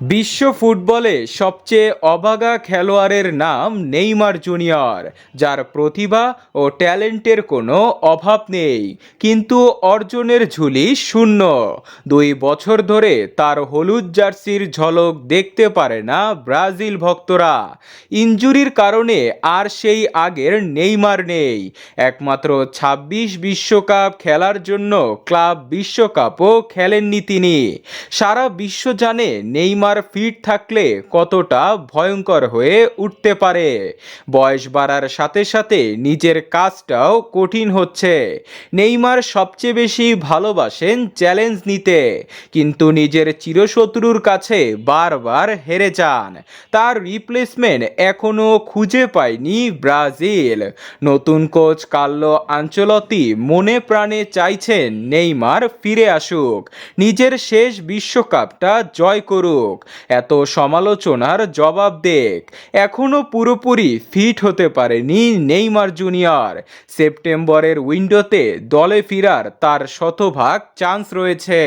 বিশ্ব ফুটবলে সবচেয়ে অবাগা খেলোয়াড়ের নাম নেইমার জুনিয়র, যার প্রতিভা ও ট্যালেন্টের কোনো অভাব নেই। কিন্তু অর্জনের ঝুলি শূন্য। দুই বছর ধরে তার হলুদ জার্সির ঝলক দেখতে পারে না ব্রাজিল ভক্তরা। ইনজুরির কারণে আর সেই আগের নেইমার নেই। একমাত্র ছাব্বিশ বিশ্বকাপ খেলার জন্য ক্লাব বিশ্বকাপও খেলেননি তিনি। সারা বিশ্ব জানে নেইমার ফিট থাকলে কতটা ভয়ঙ্কর হয়ে উঠতে পারে? বয়স বাড়ার সাথে সাথে নিজের কাজটাও কঠিন হচ্ছে। নেইমার সবচেয়ে বেশি ভালোবাসেন চ্যালেঞ্জ নিতে, কিন্তু নিজের চিরশত্রুর কাছে বারবার হেরে যান। তার রিপ্লেসমেন্ট এখনও খুঁজে পায়নি ব্রাজিল। নতুন কোচ কার্লো আঞ্চলতি মনে প্রাণে চাইছেন নেইমার ফিরে আসুক। নিজের শেষ বিশ্বকাপটা জয় করুক। এত সমালোচনার জবাব দেখ এখনও পুরোপুরি ফিট হতে পারেনি নেইমার জুনিয়র। সেপ্টেম্বরের উইন্ডোতে দলে ফিরার তার শতভাগ চান্স রয়েছে।